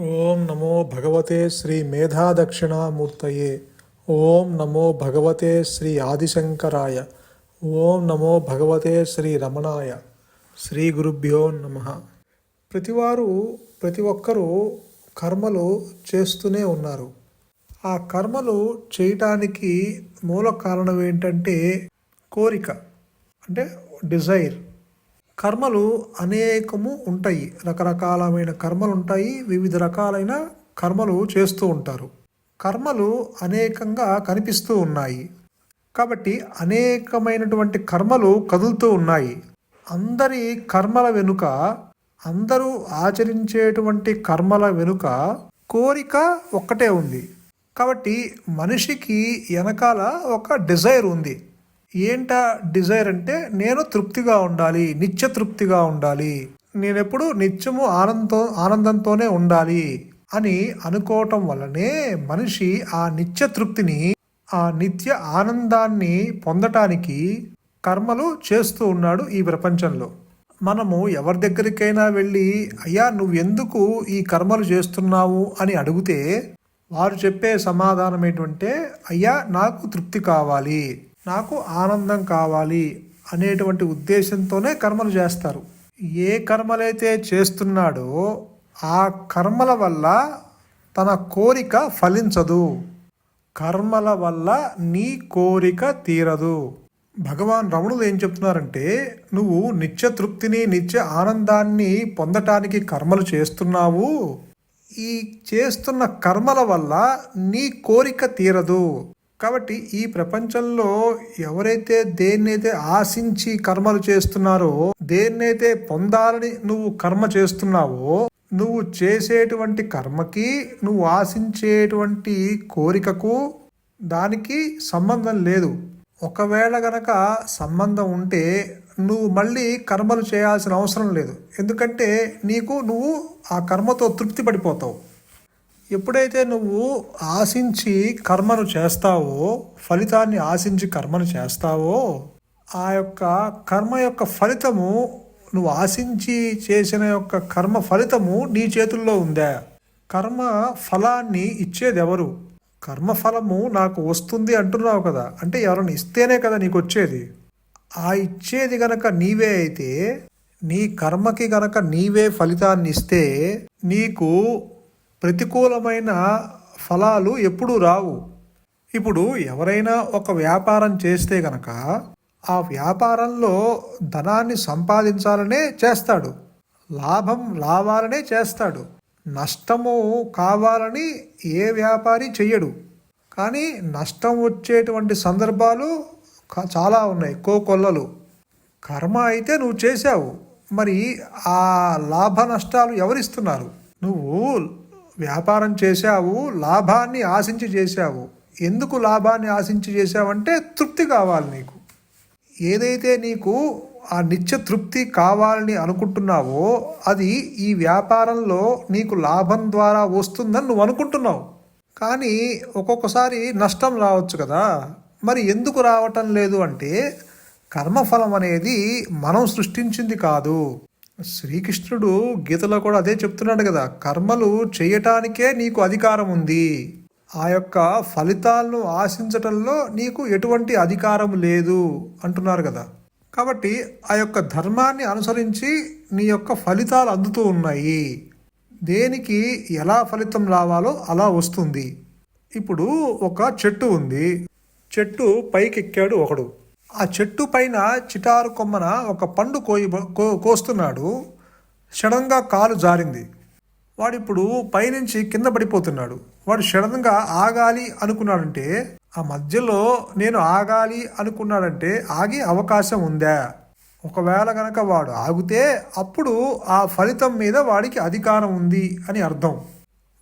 ఓం నమో భగవతే శ్రీ మేధాదక్షిణామూర్తయే. ఓం నమో భగవతే శ్రీ ఆదిశంకరాయ. ఓం నమో భగవతే శ్రీ రమణాయ. శ్రీ గురుభ్యో నమ. ప్రతివారు ప్రతి ఒక్కరూ కర్మలు చేస్తూనే ఉన్నారు. ఆ కర్మలు చేయటానికి మూల కారణం ఏంటంటే కోరిక అంటే డిజైర్. కర్మలు అనేకము ఉంటాయి. రకరకాలమైన కర్మలు ఉంటాయి. వివిధ రకాలైన కర్మలు చేస్తూ ఉంటారు. కర్మలు అనేకంగా కనిపిస్తూ ఉన్నాయి. కాబట్టి అనేకమైనటువంటి కర్మలు కదులుతూ ఉన్నాయి. అందరి కర్మల వెనుక అందరూ ఆచరించేటువంటి కర్మల వెనుక కోరిక ఒక్కటే ఉంది. కాబట్టి మనిషికి వెనకాల ఒక డిజైర్ ఉంది. ఏంట డిజైర్ అంటే నేను తృప్తిగా ఉండాలి నిత్య తృప్తిగా ఉండాలి నేనెప్పుడు నిత్యము ఆనందంతో ఆనందంతోనే ఉండాలి అని అనుకోవటం వల్లనే మనిషి ఆ నిత్య తృప్తిని ఆ నిత్య ఆనందాన్ని పొందటానికి కర్మలు చేస్తూ ఉన్నాడు ఈ ప్రపంచంలో. మనము ఎవరి దగ్గరికైనా వెళ్ళి అయ్యా నువ్వెందుకు ఈ కర్మలు చేస్తున్నావు? అని అడిగితే వారు చెప్పే సమాధానం ఏంటంటే అయ్యా నాకు తృప్తి కావాలి. నాకు ఆనందం కావాలి అనేటువంటి ఉద్దేశంతోనే కర్మలు చేస్తారు. ఏ కర్మలైతే చేస్తున్నాడో ఆ కర్మల వల్ల తన కోరిక ఫలించదు. కర్మల వల్ల నీ కోరిక తీరదు. భగవాన్ రమణులు ఏం చెప్తున్నారంటే నువ్వు నిత్య తృప్తిని నిత్య ఆనందాన్ని పొందటానికి కర్మలు చేస్తున్నావు. ఈ చేస్తున్న కర్మల వల్ల నీ కోరిక తీరదు. కాబట్టి ఈ ప్రపంచంలో ఎవరైతే దేన్నైతే ఆశించి కర్మలు చేస్తున్నారో దేన్నైతే పొందాలని నువ్వు కర్మ చేస్తున్నావో నువ్వు చేసేటువంటి కర్మకి నువ్వు ఆశించేటువంటి కోరికకు దానికి సంబంధం లేదు. ఒకవేళ గనక సంబంధం ఉంటే నువ్వు మళ్ళీ కర్మలు చేయాల్సిన అవసరం లేదు. ఎందుకంటే నీకు నువ్వు ఆ కర్మతో తృప్తి పడిపోతావు. ఎప్పుడైతే నువ్వు ఆశించి కర్మను చేస్తావో ఫలితాన్ని ఆశించి కర్మను చేస్తావో ఆ యొక్క కర్మ యొక్క ఫలితము నువ్వు ఆశించి చేసిన యొక్క కర్మ ఫలితము నీ చేతుల్లో ఉందా? కర్మ ఫలాన్ని ఇచ్చేది ఎవరు కర్మ ఫలము నాకు వస్తుంది అంటున్నావు కదా. అంటే ఎవరైనా ఇస్తేనే కదా నీకు వచ్చేది. ఆ ఇచ్చేది గనక నీవే అయితే నీ కర్మకి గనక నీవే ఫలితాన్ని ఇస్తే నీకు ప్రతికూలమైన ఫలాలు ఎప్పుడూ రావు. ఇప్పుడు ఎవరైనా ఒక వ్యాపారం చేస్తే గనక ఆ వ్యాపారంలో ధనాన్ని సంపాదించాలనే చేస్తాడు. లాభం రావాలనే చేస్తాడు. నష్టము కావాలని ఏ వ్యాపారి చెయ్యడు. కానీ నష్టం వచ్చేటువంటి సందర్భాలు చాలా ఉన్నాయి. కోకొల్లలు కర్మ అయితే నువ్వు చేశావు. మరి ఆ లాభ నష్టాలు ఎవరిస్తున్నారు? నువ్వు వ్యాపారం చేశావు లాభాన్ని ఆశించి చేశావు. ఎందుకు లాభాన్ని ఆశించి చేశావంటే తృప్తి కావాలి నీకు. ఏదైతే నీకు ఆ నిత్య తృప్తి కావాలని అనుకుంటున్నావో అది ఈ వ్యాపారంలో నీకు లాభం ద్వారా వస్తుందని నువ్వు అనుకుంటున్నావు. కానీ ఒక్కొక్కసారి నష్టం రావచ్చు కదా. మరి ఎందుకు రావటం లేదు అంటే కర్మఫలం అనేది మనం సృష్టించింది కాదు. శ్రీకృష్ణుడు గీతలో కూడా అదే చెప్తున్నాడు కదా కర్మలు చేయటానికే నీకు అధికారం ఉంది. ఆ యొక్క ఫలితాలను ఆశించటంలో నీకు ఎటువంటి అధికారం లేదు అంటున్నారు కదా. కాబట్టి ఆ యొక్క ధర్మాన్ని అనుసరించి నీ యొక్క ఫలితాలు అందుతూ ఉన్నాయి. దేనికి ఎలా ఫలితం రావాలో అలా వస్తుంది. ఇప్పుడు ఒక చెట్టు ఉంది. చెట్టు పైకెక్కాడు ఒకడు. ఆ చెట్టు పైన చిటారు కొమ్మన ఒక పండు కోయి కో- కోస్తున్నాడు. సడన్గా కాలు జారింది. వాడిప్పుడు పైనుంచి కింద పడిపోతున్నాడు. వాడు సడన్గా ఆగాలి అనుకున్నాడంటే ఆ మధ్యలో నేను ఆగాలి అనుకున్నాడంటే ఆగే అవకాశం ఉందా? ఒకవేళ గనక వాడు ఆగితే అప్పుడు ఆ ఫలితం మీద వాడికి అధికారం ఉంది అని అర్థం.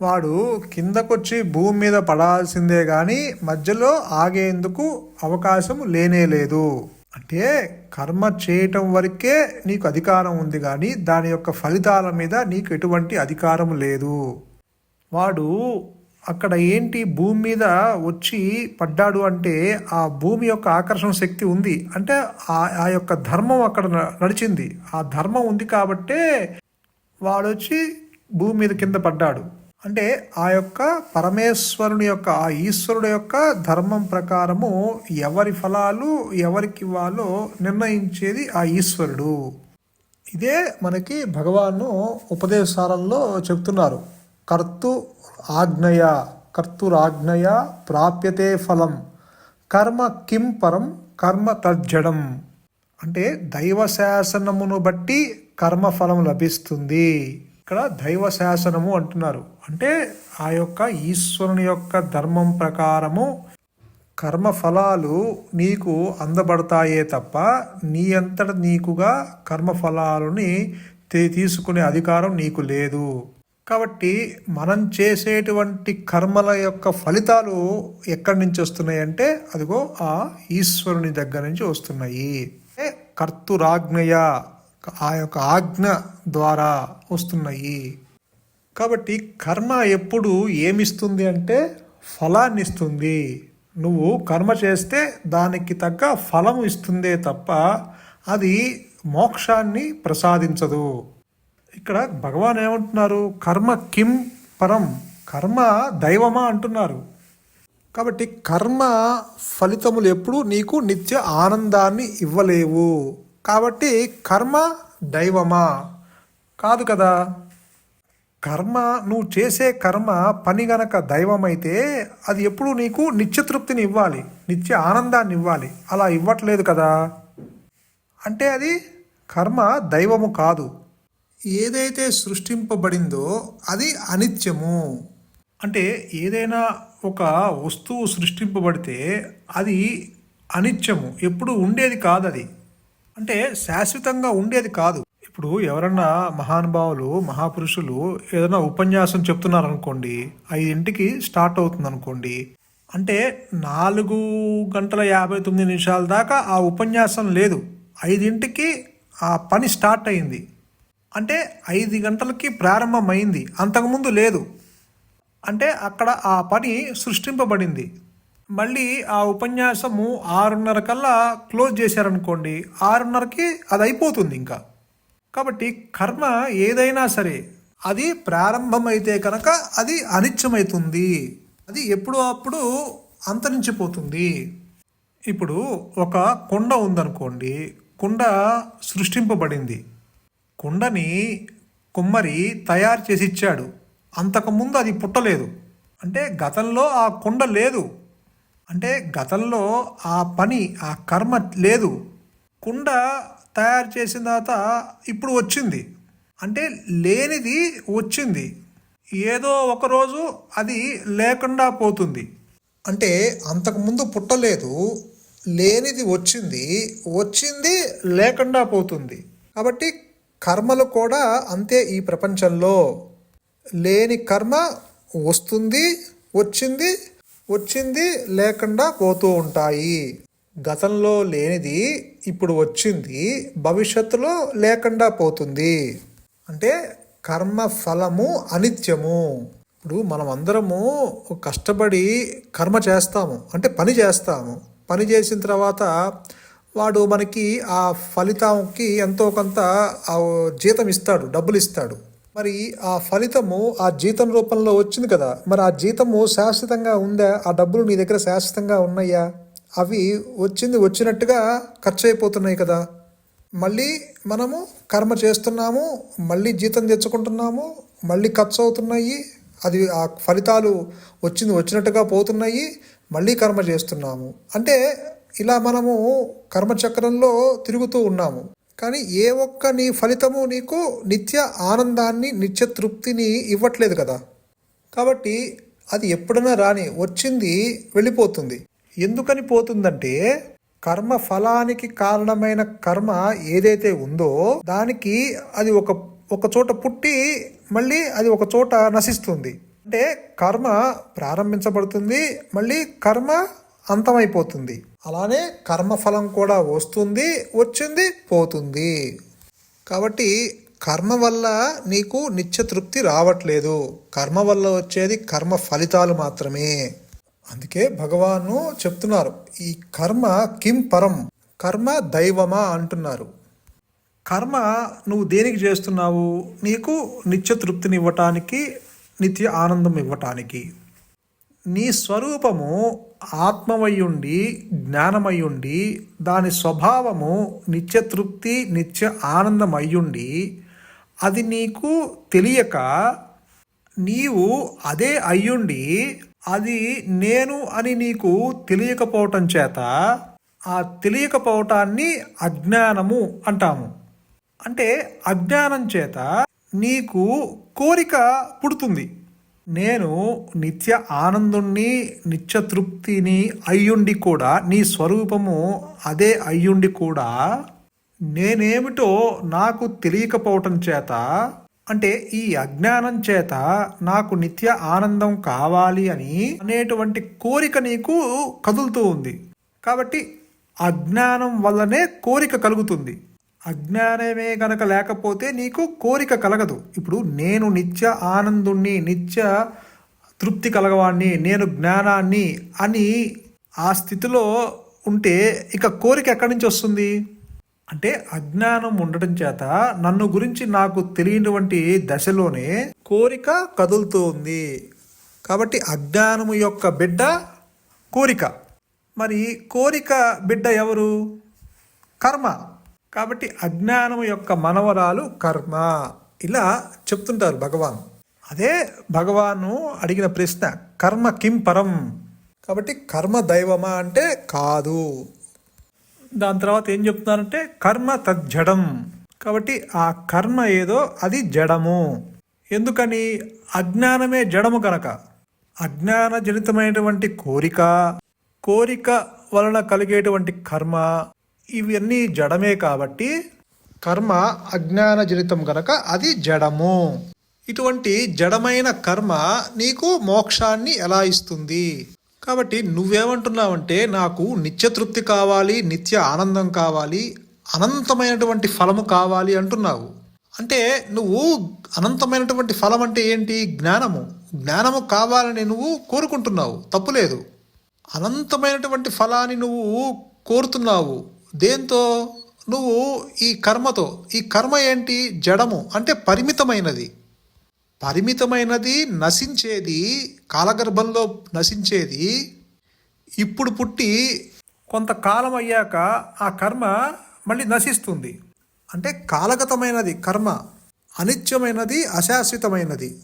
వాడు కిందకొచ్చి భూమి మీద పడాల్సిందే కానీ మధ్యలో ఆగేందుకు అవకాశం లేనే లేదు. అంటే కర్మ చేయటం వరకే నీకు అధికారం ఉంది కానీ దాని యొక్క ఫలితాల మీద నీకు ఎటువంటి అధికారం లేదు. వాడు అక్కడ ఏంటి భూమి మీద వచ్చి పడ్డాడు అంటే ఆ భూమి యొక్క ఆకర్షణ శక్తి ఉంది. అంటే ఆ ఆ యొక్క ధర్మం అక్కడ న- నడిచింది. ఆ ధర్మం ఉంది కాబట్టే వాడొచ్చి భూమి మీద కింద పడ్డాడు. అంటే ఆ యొక్క పరమేశ్వరుని యొక్క ఆ ఈశ్వరుడు యొక్క ధర్మం ప్రకారము ఎవరి ఫలాలు ఎవరికి ఇవ్వాలో నిర్ణయించేది ఆ ఈశ్వరుడు. ఇదే మనకి భగవాను ఉపదేశాలలో చెప్తున్నారు కర్తు ఆజ్ఞయ కర్తురాజ్ఞయ ప్రాప్యతే ఫలం కర్మ కిం పరం కర్మ తజ్జడం. అంటే దైవ శాసనమును బట్టి కర్మఫలం లభిస్తుంది. ఇక్కడ దైవ శాసనము అంటున్నారు. అంటే ఆ యొక్క ఈశ్వరుని యొక్క ధర్మం ప్రకారము కర్మఫలాలు నీకు అందబడతాయే తప్ప నీ అంతట నీకుగా కర్మఫలాలని తీ- తీసుకునే అధికారం నీకు లేదు. కాబట్టి మనం చేసేటువంటి కర్మల యొక్క ఫలితాలు ఎక్కడి నుంచి వస్తున్నాయి అంటే అదిగో ఆ ఈశ్వరుని దగ్గర నుంచి వస్తున్నాయి. కర్తురాజ్ఞయ ఆ యొక్క ఆజ్ఞ ద్వారా వస్తున్నాయి. కాబట్టి కర్మ ఎప్పుడు ఏమిస్తుంది అంటే ఫలాన్ని ఇస్తుంది నువ్వు కర్మ చేస్తే దానికి తగ్గ ఫలం ఇస్తుందే తప్ప అది మోక్షాన్ని ప్రసాదించదు. ఇక్కడ భగవాన్ ఏమంటున్నారు? కర్మ కిం పరం. కర్మ దైవమా అంటున్నారు. కాబట్టి కర్మ ఫలితములు ఎప్పుడు నీకు నిత్య ఆనందాన్ని ఇవ్వలేవు. కాబట్టి కర్మ దైవమా? కాదు కదా. కర్మ నువ్వు చేసే కర్మ పని గనక దైవమైతే అది ఎప్పుడు నీకు నిత్యతృప్తిని ఇవ్వాలి నిత్య ఆనందాన్ని ఇవ్వాలి. అలా ఇవ్వట్లేదు కదా. అంటే అది కర్మ దైవము కాదు. ఏదైతే సృష్టింపబడిందో అది అనిత్యము. అంటే ఏదైనా ఒక వస్తువు సృష్టింపబడితే అది అనిత్యము. ఎప్పుడు ఉండేది కాదు అది అంటే శాశ్వతంగా ఉండేది కాదు. ఇప్పుడు ఎవరన్నా మహానుభావులు మహాపురుషులు ఏదైనా ఉపన్యాసం చెప్తున్నారనుకోండి ఐదింటికి స్టార్ట్ అవుతుంది అనుకోండి అంటే నాలుగు గంటల యాభై తొమ్మిది నిమిషాల దాకా ఆ ఉపన్యాసం లేదు. ఐదింటికి ఆ పని స్టార్ట్ అయింది. అంటే ఐదు గంటలకి ప్రారంభమైంది. అంతకుముందు లేదు. అంటే అక్కడ ఆ పని సృష్టింపబడింది. మళ్ళీ ఆ ఉపన్యాసము ఆరున్నర కల్లా క్లోజ్ చేశారనుకోండి ఆరున్నరకి అది అయిపోతుంది ఇంకా. కాబట్టి కర్మ ఏదైనా సరే అది ప్రారంభమైతే కనుక అది అనిత్యమవుతుంది అది ఎప్పుడో అప్పుడు అంతరించిపోతుంది. ఇప్పుడు ఒక కుండ ఉందనుకోండి కుండ సృష్టింపబడింది. కుండని కుమ్మరి తయారు చేసి ఇచ్చాడు. అంతకుముందు అది పుట్టలేదు. అంటే గతంలో ఆ కుండ లేదు. అంటే గతంలో ఆ పని ఆ కర్మ లేదు. కుండ తయారు చేసిన తర్వాత ఇప్పుడు వచ్చింది. అంటే లేనిది వచ్చింది. ఏదో ఒకరోజు అది లేకుండా పోతుంది. అంటే అంతకుముందు పుట్టలేదు. లేనిది వచ్చింది. వచ్చింది లేకుండా పోతుంది. కాబట్టి కర్మలు కూడా అంతే ఈ ప్రపంచంలో. లేని కర్మ వస్తుంది వచ్చింది వచ్చింది లేకుండా పోతూ ఉంటాయి. గతంలో లేనిది ఇప్పుడు వచ్చింది భవిష్యత్తులో లేకుండా పోతుంది. అంటే కర్మ ఫలము అనిత్యము. ఇప్పుడు మనం అందరము కష్టపడి కర్మ చేస్తాము అంటే పని చేస్తాము. పని చేసిన తర్వాత వాడు మనకి ఆ ఫలితానికి ఎంతో కొంత ఆ జీతం ఇస్తాడు డబ్బులు ఇస్తాడు. మరి ఆ ఫలితము ఆ జీతం రూపంలో వచ్చింది కదా. మరి ఆ జీతము శాశ్వతంగా ఉందా? ఆ డబ్బులు నీ దగ్గర శాశ్వతంగా ఉన్నాయా? అవి వచ్చింది వచ్చినట్టుగా ఖర్చు అయిపోతున్నాయి కదా. మళ్ళీ మనము కర్మ చేస్తున్నాము మళ్ళీ జీతం తెచ్చుకుంటున్నాము మళ్ళీ ఖర్చు అవుతున్నాయి అది ఆ ఫలితాలు వచ్చింది వచ్చినట్టుగా పోతున్నాయి మళ్ళీ కర్మ చేస్తున్నాము. అంటే ఇలా మనము కర్మచక్రంలో తిరుగుతూ ఉన్నాము. కానీ ఏ ఒక్క నీ ఫలితము నీకు నిత్య ఆనందాన్ని నిత్య తృప్తిని ఇవ్వట్లేదు కదా. కాబట్టి అది ఎప్పుడైనా రాని వచ్చింది వెళ్ళిపోతుంది. ఎందుకని పోతుందంటే కర్మ ఫలానికి కారణమైన కర్మ ఏదైతే ఉందో దానికి అది ఒక ఒక చోట పుట్టి మళ్ళీ అది ఒక చోట నశిస్తుంది. అంటే కర్మ ప్రారంభించబడుతుంది మళ్ళీ కర్మ అంతమైపోతుంది. అలానే కర్మఫలం కూడా వస్తుంది వచ్చింది పోతుంది. కాబట్టి కర్మ వల్ల నీకు నిత్య తృప్తి రావట్లేదు. కర్మ వల్ల వచ్చేది కర్మ ఫలితాలు మాత్రమే. అందుకే భగవాను చెప్తున్నారు ఈ కర్మ కిం పరం? కర్మ దైవమా అంటున్నారు. కర్మ నువ్వు దేనికి చేస్తున్నావు? నీకు నిత్య తృప్తిని ఇవ్వటానికి నిత్య ఆనందం ఇవ్వటానికి. నీ స్వరూపము ఆత్మమయ్యుండి జ్ఞానమయ్యుండి దాని స్వభావము నిత్య తృప్తి నిత్య ఆనందమయ్యుండి అది నీకు తెలియక నీవు అదే అయ్యుండి అది నేను అని నీకు తెలియకపోవటం చేత ఆ తెలియకపోవటాన్ని అజ్ఞానము అంటాము. అంటే అజ్ఞానం చేత నీకు కోరిక పుడుతుంది. నేను నిత్య ఆనందుణ్ణి నిత్య తృప్తిని అయ్యుండి కూడా నీ స్వరూపము అదే అయ్యుండి కూడా నేనేమిటో నాకు తెలియకపోవటం చేత అంటే ఈ అజ్ఞానం చేత నాకు నిత్య ఆనందం కావాలి అని అనేటువంటి కోరిక నీకు కదులుతూ ఉంది. కాబట్టి అజ్ఞానం వల్లనే కోరిక కలుగుతుంది. అజ్ఞానమే గనక లేకపోతే నీకు కోరిక కలగదు. ఇప్పుడు నేను నిత్య ఆనందుణ్ణి నిత్య తృప్తి కలగవాణ్ణి నేను జ్ఞానాన్ని అని ఆ స్థితిలో ఉంటే ఇక కోరిక ఎక్కడి నుంచి వస్తుంది? అంటే అజ్ఞానం ఉండటం చేత నన్ను గురించి నాకు తెలియనటువంటి దశలోనే కోరిక కదులుతోంది. కాబట్టి అజ్ఞానము యొక్క బిడ్డ కోరిక. మరి కోరిక బిడ్డ ఎవరు? కర్మ. కాబట్టి అజ్ఞానం యొక్క మనవరాలు కర్మ. ఇలా చెప్తుంటారు భగవాన్. అదే భగవాను అడిగిన ప్రశ్న కర్మ కిం పరం? కాబట్టి కర్మ దైవమా అంటే కాదు. దాని తర్వాత ఏం చెప్తున్నారంటే కర్మ తజ్జడం కాబట్టి ఆ కర్మ ఏదో అది జడము. ఎందుకని? అజ్ఞానమే జడము కనుక అజ్ఞాన జనితమైనటువంటి కోరిక కోరిక వలన కలిగేటువంటి కర్మ. ఇవన్నీ జడమే కాబట్టి కర్మ అజ్ఞానజనితం గనక అది జడము. ఇటువంటి జడమైన కర్మ నీకు మోక్షాన్ని ఎలా ఇస్తుంది? కాబట్టి నువ్వేమంటున్నావంటే నాకు నిత్య తృప్తి కావాలి నిత్య ఆనందం కావాలి అనంతమైనటువంటి ఫలము కావాలి అంటున్నావు. అంటే నువ్వు అనంతమైనటువంటి ఫలం అంటే ఏంటి? జ్ఞానము. జ్ఞానము కావాలని నువ్వు కోరుకుంటున్నావు. తప్పులేదు. అనంతమైనటువంటి ఫలాన్ని నువ్వు కోరుతున్నావు. దేంతో? నువ్వు ఈ కర్మతో. ఈ కర్మ ఏంటి? జడము. అంటే పరిమితమైనది. పరిమితమైనది నశించేది కాలగర్భంలో నశించేది. ఇప్పుడు పుట్టి కొంతకాలం అయ్యాక ఆ కర్మ మళ్ళీ నశిస్తుంది. అంటే కాలగతమైనది కర్మ. అనిత్యమైనది అశాశ్వతమైనది.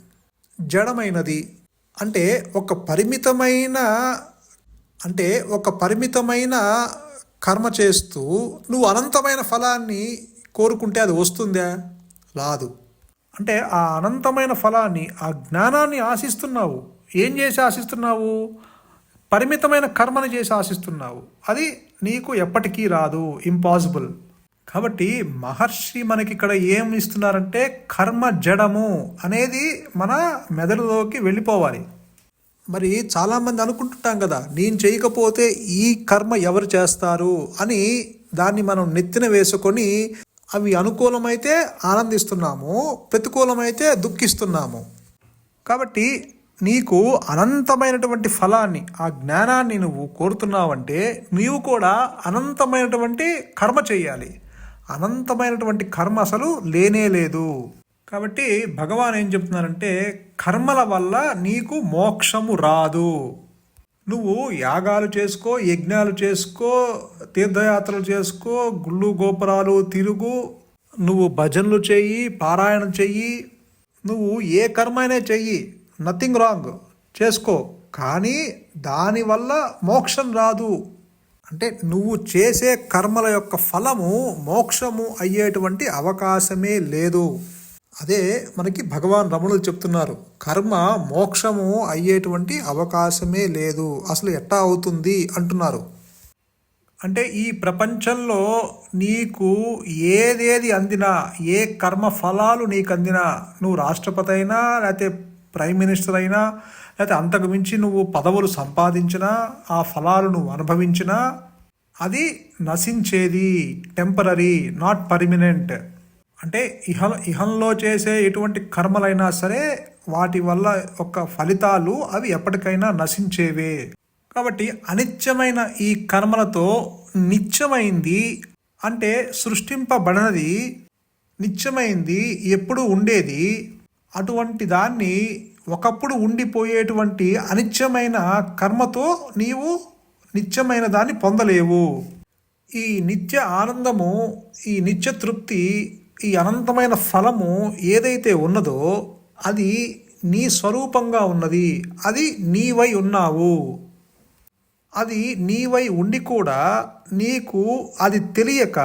జడమైనది. అంటే ఒక పరిమితమైన అంటే ఒక పరిమితమైన కర్మ చేస్తూ నువ్వు అనంతమైన ఫలాన్ని కోరుకుంటే అది వస్తుందా? రాదు. అంటే ఆ అనంతమైన ఫలాన్ని ఆ జ్ఞానాన్ని ఆశిస్తున్నావు. ఏం చేసి ఆశిస్తున్నావు? పరిమితమైన కర్మని చేసి ఆశిస్తున్నావు. అది నీకు ఎప్పటికీ రాదు. ఇంపాసిబుల్. కాబట్టి మహర్షి మనకి ఇక్కడ ఏం ఇస్తున్నారంటే కర్మ జడము అనేది మన మెదడులోకి వెళ్ళిపోవాలి. మరి చాలామంది అనుకుంటుంటాం కదా నేను చేయకపోతే ఈ కర్మ ఎవరు చేస్తారు అని దాన్ని మనం నెత్తిన వేసుకొని అవి అనుకూలమైతే ఆనందిస్తున్నాము ప్రతికూలమైతే దుఃఖిస్తున్నాము. కాబట్టి నీకు అనంతమైనటువంటి ఫలాన్ని ఆ జ్ఞానాన్ని నువ్వు కోరుతున్నావంటే నీవు కూడా అనంతమైనటువంటి కర్మ చేయాలి. అనంతమైనటువంటి కర్మ అసలు లేనే లేదు. కాబట్టి భగవాన్ ఏం చెప్తున్నారంటే కర్మల వల్ల నీకు మోక్షము రాదు. నువ్వు యాగాలు చేసుకో యజ్ఞాలు చేసుకో తీర్థయాత్రలు చేసుకో గుళ్ళు గోపురాలు తిరుగు నువ్వు భజనలు చెయ్యి పారాయణం చెయ్యి నువ్వు ఏ కర్మైనా చెయ్యి నథింగ్ రాంగ్ చేసుకో. కానీ దానివల్ల మోక్షం రాదు. అంటే నువ్వు చేసే కర్మల యొక్క ఫలము మోక్షము అయ్యేటువంటి అవకాశమే లేదు. అదే మనకి భగవాన్ రమణులు చెప్తున్నారు కర్మ మోక్షము అయ్యేటువంటి అవకాశమే లేదు అసలు ఎట్టా అవుతుంది అంటున్నారు. అంటే ఈ ప్రపంచంలో నీకు ఏదేది అందినా ఏ కర్మ ఫలాలు నీకు అందినా నువ్వు రాష్ట్రపతి అయినా లేకపోతే ప్రైమ్ మినిస్టర్ అయినా లేకపోతే అంతకు మించి నువ్వు పదవులు సంపాదించినా ఆ ఫలాలు నువ్వు అనుభవించినా అది నశించేది టెంపరీ నాట్ పర్మినెంట్. అంటే ఇహ ఇహంలో చేసే ఎటువంటి కర్మలైనా సరే వాటి వల్ల ఒక ఫలితాలు అవి ఎప్పటికైనా నశించేవే. కాబట్టి అనిత్యమైన ఈ కర్మలతో నిత్యమైంది అంటే సృష్టింపబడినది నిత్యమైంది ఎప్పుడు ఉండేది అటువంటి దాన్ని ఒకప్పుడు ఉండిపోయేటువంటి అనిత్యమైన కర్మతో నీవు నిత్యమైన దాన్ని పొందలేవు. ఈ నిత్య ఆనందము ఈ నిత్య తృప్తి ఈ అనంతమైన ఫలము ఏదైతే ఉన్నదో అది నీ స్వరూపంగా ఉన్నది. అది నీవై ఉన్నావు. అది నీవై ఉండి కూడా నీకు అది తెలియక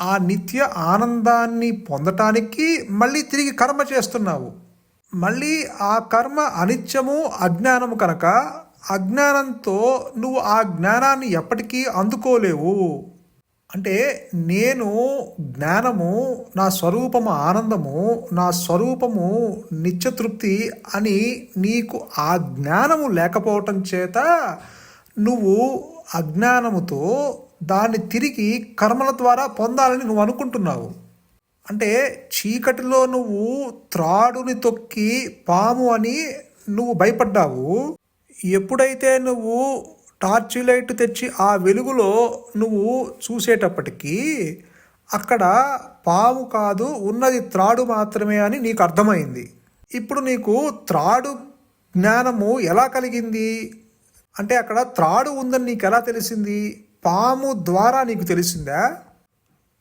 ఆ నిత్య ఆనందాన్ని పొందటానికి మళ్ళీ తిరిగి కర్మ చేస్తున్నావు. మళ్ళీ ఆ కర్మ అనిత్యము అజ్ఞానము కనుక అజ్ఞానంతో నువ్వు ఆ జ్ఞానాన్ని ఎప్పటికీ అందుకోలేవు. అంటే నేను జ్ఞానము నా స్వరూపము ఆనందము నా స్వరూపము నిత్యతృప్తి అని నీకు ఆ జ్ఞానము లేకపోవటం చేత నువ్వు అజ్ఞానముతో దాన్ని తిరిగి కర్మల ద్వారా పొందాలని నువ్వు అనుకుంటున్నావు. అంటే చీకటిలో నువ్వు త్రాడుని తొక్కి పాము అని నువ్వు భయపడ్డావు. ఎప్పుడైతే నువ్వు టార్చ్ లైట్ తెచ్చి ఆ వెలుగులో నువ్వు చూసేటప్పటికీ అక్కడ పాము కాదు ఉన్నది త్రాడు మాత్రమే అని నీకు అర్థమైంది. ఇప్పుడు నీకు త్రాడు జ్ఞానము ఎలా కలిగింది? అంటే అక్కడ త్రాడు ఉందని నీకు ఎలా తెలిసింది? పాము ద్వారా నీకు తెలిసిందా?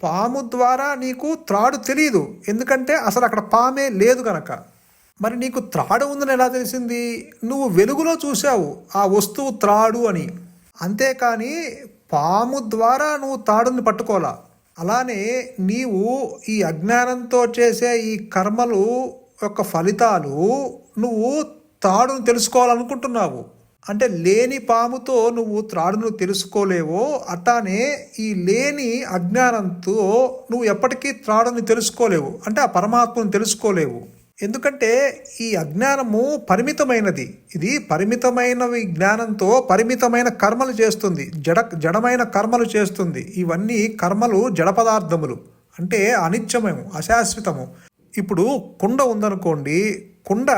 పాము ద్వారా నీకు త్రాడు తెలియదు ఎందుకంటే అసలు అక్కడ పామే లేదు కనుక మరి నీకు త్రాడు ఉందని ఎలా తెలిసింది? నువ్వు వెలుగులో చూసావు ఆ వస్తువు త్రాడు అని. అంతేకాని పాము ద్వారా నువ్వు తాడుని పట్టుకోలా అలానే నీవు ఈ అజ్ఞానంతో చేసే ఈ కర్మలు యొక్క ఫలితాలు నువ్వు తాడును తెలుసుకోవాలనుకుంటున్నావు. అంటే లేని పాముతో నువ్వు త్రాడును తెలుసుకోలేవో అట్లానే ఈ లేని అజ్ఞానంతో నువ్వు ఎప్పటికీ త్రాడుని తెలుసుకోలేవు. అంటే ఆ పరమాత్మను తెలుసుకోలేవు. ఎందుకంటే ఈ అజ్ఞానము పరిమితమైనది. ఇది పరిమితమైన జ్ఞానంతో పరిమితమైన కర్మలు చేస్తుంది. జడ జడమైన కర్మలు చేస్తుంది. ఇవన్నీ కర్మలు జడ పదార్థములు. అంటే అనిత్యమము అశాశ్వతము. ఇప్పుడు కుండ ఉందనుకోండి కుండ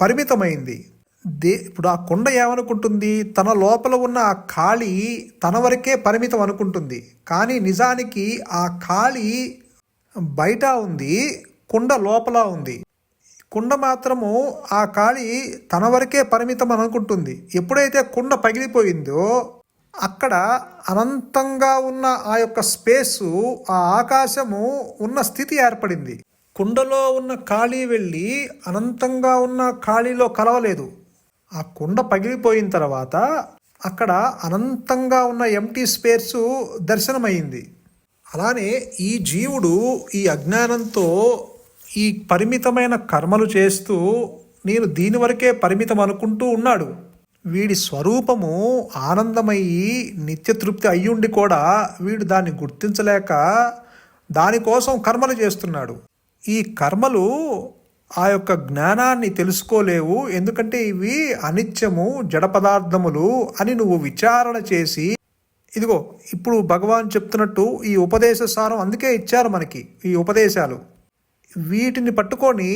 పరిమితమైంది. దే ఇప్పుడు ఆ కుండ ఏమనుకుంటుంది? తన లోపల ఉన్న ఆ ఖాళీ తన వరకే పరిమితం అనుకుంటుంది. కానీ నిజానికి ఆ ఖాళీ బయట ఉంది కుండ లోపల ఉంది. కుండ మాత్రము ఆ కాళి తన వరకే పరిమితం అనుకుంటుంది. ఎప్పుడైతే కుండ పగిలిపోయిందో అక్కడ అనంతంగా ఉన్న ఆ యొక్క స్పేసు ఆ ఆకాశము ఉన్న స్థితి ఏర్పడింది. కుండలో ఉన్న ఖాళీ వెళ్ళి అనంతంగా ఉన్న ఖాళీలో కలవలేదు. ఆ కుండ పగిలిపోయిన తర్వాత అక్కడ అనంతంగా ఉన్న ఎంటీ స్పేర్సు దర్శనమైంది అలానే ఈ జీవుడు ఈ అజ్ఞానంతో ఈ పరిమితమైన కర్మలు చేస్తూ నేను దీని వరకే పరిమితం అనుకుంటూ ఉన్నాడు. వీడి స్వరూపము ఆనందమయ్యి నిత్యతృప్తి అయ్యుండి కూడా వీడు దాన్ని గుర్తించలేక దానికోసం కర్మలు చేస్తున్నాడు. ఈ కర్మలు ఆ యొక్క జ్ఞానాన్ని తెలుసుకోలేవు. ఎందుకంటే ఇవి అనిత్యము జడ పదార్థములు అని నువ్వు విచారణ చేసి ఇదిగో ఇప్పుడు భగవాన్ చెప్తున్నట్టు ఈ ఉపదేశ సారం అందుకే ఇచ్చారు మనకి ఈ ఉపదేశాలు. వీటిని పట్టుకొని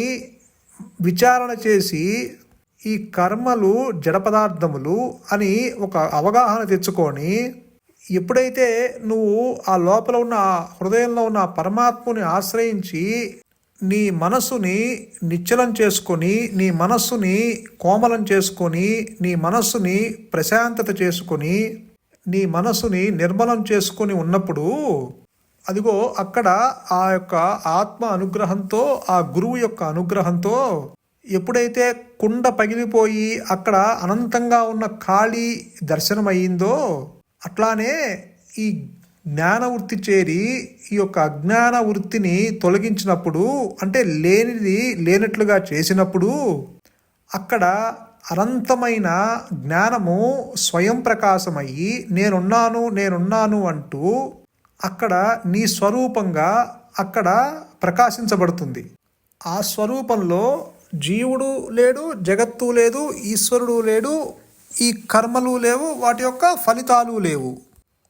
విచారణ చేసి ఈ కర్మలు జడ పదార్థములు అని ఒక అవగాహన తెచ్చుకొని ఎప్పుడైతే నువ్వు ఆ లోపల ఉన్న హృదయంలో ఉన్న పరమాత్ముని ఆశ్రయించి నీ మనస్సుని నిశ్చలం చేసుకొని నీ మనస్సుని కోమలం చేసుకొని నీ మనస్సుని ప్రశాంతత చేసుకొని నీ మనస్సుని నిర్మలం చేసుకొని ఉన్నప్పుడు అదిగో అక్కడ ఆ యొక్క ఆత్మ అనుగ్రహంతో ఆ గురువు యొక్క అనుగ్రహంతో ఎప్పుడైతే కుండ పగిలిపోయి అక్కడ అనంతంగా ఉన్న ఖాళీ దర్శనమయ్యిందో అట్లానే ఈ జ్ఞాన వృత్తి చేరి ఈ యొక్క అజ్ఞాన వృత్తిని తొలగించినప్పుడు అంటే లేనిది లేనట్లుగా చేసినప్పుడు అక్కడ అనంతమైన జ్ఞానము స్వయం ప్రకాశమయ్యి నేనున్నాను నేనున్నాను అంటూ అక్కడ నీ స్వరూపంగా అక్కడ ప్రకాశించబడుతుంది. ఆ స్వరూపంలో జీవుడు లేడు జగత్తు లేదు ఈశ్వరుడు లేడు ఈ కర్మలు లేవు వాటి యొక్క ఫలితాలు లేవు.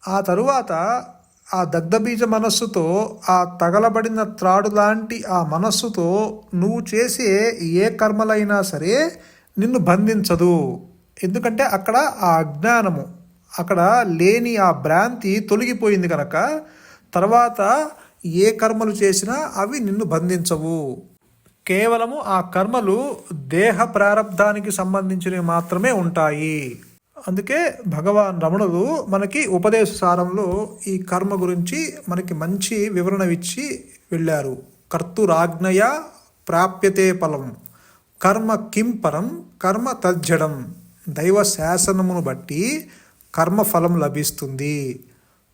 ఆ తరువాత ఆ దగ్ధబీజ మనస్సుతో ఆ తగలబడిన త్రాడు లాంటి ఆ మనస్సుతో నువ్వు చేసే ఏ కర్మలైనా సరే నిన్ను బంధించదు. ఎందుకంటే అక్కడ ఆ అజ్ఞానము. అక్కడ లేని ఆ భ్రాంతి తొలగిపోయింది కనుక తర్వాత ఏ కర్మలు చేసినా అవి నిన్ను బంధించవు. కేవలము ఆ కర్మలు దేహ ప్రారంధానికి సంబంధించినవి మాత్రమే ఉంటాయి. అందుకే భగవాన్ రమణులు మనకి ఉపదేశ సారంలో ఈ కర్మ గురించి మనకి మంచి వివరణ ఇచ్చి వెళ్ళారు. కర్తురాజ్ఞయ ప్రాప్యతే ఫలం కర్మ కిం పరం కర్మ తజ్జడం దైవ శాసనమును బట్టి కర్మ ఫలం లభిస్తుంది.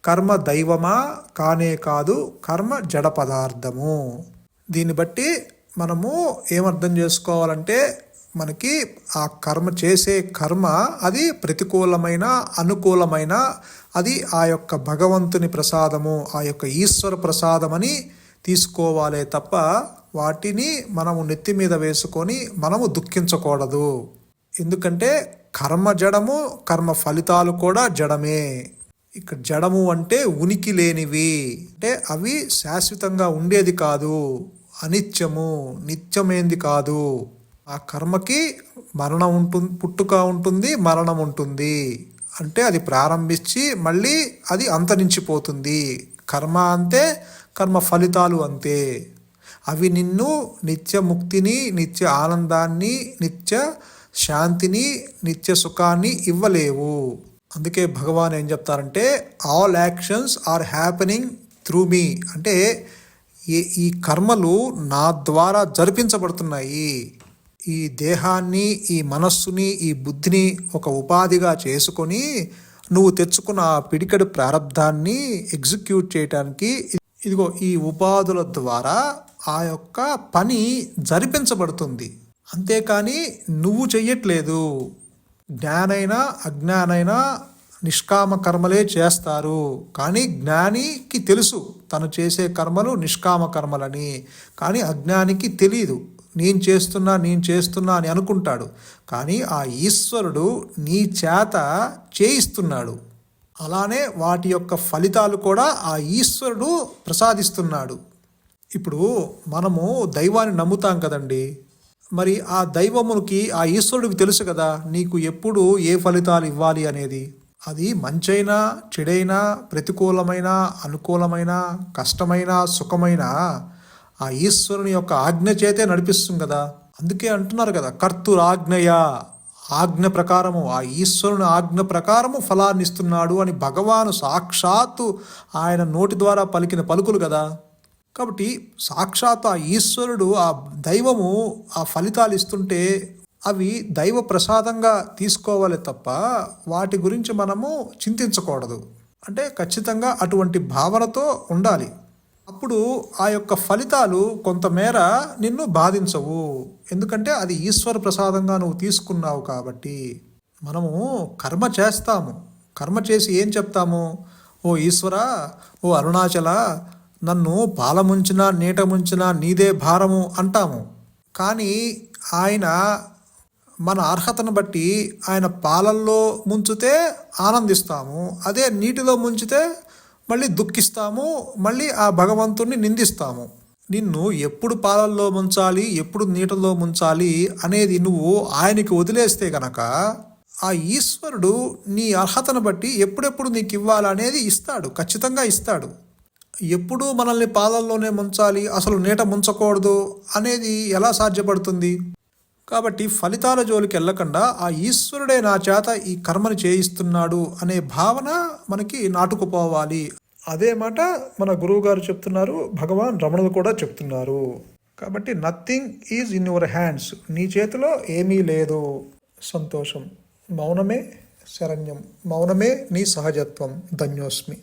కర్మ దైవమా? కానే కాదు కర్మ జడ పదార్థము. దీన్ని బట్టి మనము ఏమర్థం చేసుకోవాలంటే మనకి ఆ కర్మ చేసే కర్మ అది ప్రతికూలమైన అనుకూలమైన అది ఆ యొక్క భగవంతుని ప్రసాదము ఆ యొక్క ఈశ్వర ప్రసాదమని తీసుకోవాలే తప్ప వాటిని మనము నెత్తి మీద వేసుకొని మనము దుఃఖించకూడదు. ఎందుకంటే కర్మ జడము కర్మ ఫలితాలు కూడా జడమే. ఇక్కడ జడము అంటే ఉనికి లేనివి. అంటే అవి శాశ్వతంగా ఉండేది కాదు. అనిత్యము నిత్యమేంది కాదు. ఆ కర్మకి మరణం ఉంటుంది పుట్టుక ఉంటుంది మరణం ఉంటుంది. అంటే అది ప్రారంభించి మళ్ళీ అది అంతరించిపోతుంది. కర్మ అంతే కర్మ ఫలితాలు అంతే. అవి నిన్ను నిత్య ముక్తిని నిత్య ఆనందాన్ని నిత్య శాంతిని నిత్య సుఖాన్ని ఇవ్వలేవు. అందుకే భగవాన్ ఏం చెప్తారంటే all actions are happening through me అంటే ఈ ఈ కర్మలు నా ద్వారా జరిపించబడుతున్నాయి. ఈ దేహాన్ని ఈ మనస్సుని ఈ బుద్ధిని ఒక ఉపాధిగా చేసుకొని నువ్వు తెచ్చుకున్న ఆ పిడికడు ప్రారంధాన్ని ఎగ్జిక్యూట్ చేయటానికి ఇదిగో ఈ ఉపాధుల ద్వారా ఆ యొక్క పని జరిపించబడుతుంది. అంతేకాని నువ్వు చెయ్యట్లేదు. జ్ఞానైనా అజ్ఞానైనా నిష్కామ కర్మలే చేస్తారు. కానీ జ్ఞానికి తెలుసు తను చేసే కర్మలు నిష్కామ కర్మలని. కానీ అజ్ఞానికి తెలియదు నేను చేస్తున్నా నేను చేస్తున్నా అని అనుకుంటాడు. కానీ ఆ ఈశ్వరుడు నీ చేత చేయిస్తున్నాడు. అలానే వాటి యొక్క ఫలితాలు కూడా ఆ ఈశ్వరుడు ప్రసాదిస్తున్నాడు. ఇప్పుడు మనము దైవాన్ని నమ్ముతాం కదండి. మరి ఆ దైవమునికి ఆ ఈశ్వరుడికి తెలుసు కదా నీకు ఎప్పుడు ఏ ఫలితాలు ఇవ్వాలి అనేది. అది మంచైనా చెడైనా ప్రతికూలమైన అనుకూలమైన కష్టమైన సుఖమైన ఆ ఈశ్వరుని యొక్క ఆజ్ఞ చేతే నడిపిస్తుంది కదా. అందుకే అంటున్నారు కదా కర్తురాజ్ఞయ ఆజ్ఞ ప్రకారము ఆ ఈశ్వరుని ఆజ్ఞ ప్రకారము ఫలాన్ని ఇస్తున్నాడు అని భగవాను సాక్షాత్తు ఆయన నోటి ద్వారా పలికిన పలుకులు కదా. కాబట్టి సాక్షాత్ ఆ ఈశ్వరుడు ఆ దైవము ఆ ఫలితాలు ఇస్తుంటే అవి దైవ ప్రసాదంగా తీసుకోవాలి తప్ప వాటి గురించి మనము చింతించకూడదు. అంటే ఖచ్చితంగా అటువంటి భావనతో ఉండాలి. అప్పుడు ఆ యొక్క ఫలితాలు కొంతమేర నిన్ను బాధించవు. ఎందుకంటే అది ఈశ్వర ప్రసాదంగా నువ్వు తీసుకున్నావు కాబట్టి మనము కర్మ చేస్తాము. కర్మ చేసి ఏం చెప్తాము? ఓ ఈశ్వర ఓ అరుణాచల నన్ను పాలముంచినా నీట ముంచినా నీదే భారము అంటాము. కానీ ఆయన మన అర్హతను బట్టి ఆయన పాలల్లో ముంచితే ఆనందిస్తాము అదే నీటిలో ముంచితే మళ్ళీ దుఃఖిస్తాము మళ్ళీ ఆ భగవంతుణ్ణి నిందిస్తాము. నిన్ను ఎప్పుడు పాలల్లో ముంచాలి ఎప్పుడు నీటిలో ముంచాలి అనేది నువ్వు ఆయనకి వదిలేస్తే గనక ఆ ఈశ్వరుడు నీ అర్హతను బట్టి ఎప్పుడెప్పుడు నీకు ఇవ్వాలనేది ఇస్తాడు ఖచ్చితంగా ఇస్తాడు. ఎప్పుడూ మనల్ని పాలల్లోనే ముంచాలి అసలు నీట ముంచకూడదు అనేది ఎలా సాధ్యపడుతుంది? కాబట్టి ఫలితాల జోలికి వెళ్ళకుండా ఆ ఈశ్వరుడే నా చేత ఈ కర్మని చేయిస్తున్నాడు అనే భావన మనకి నాటుకుపోవాలి. అదే మాట మన గురువు గారు చెప్తున్నారు భగవాన్ రమణులు కూడా చెప్తున్నారు. కాబట్టి nothing is in your hands నీ చేతిలో ఏమీ లేదు. సంతోషం మౌనమే శరణ్యం మౌనమే నీ సహజత్వం. ధన్యోస్మి.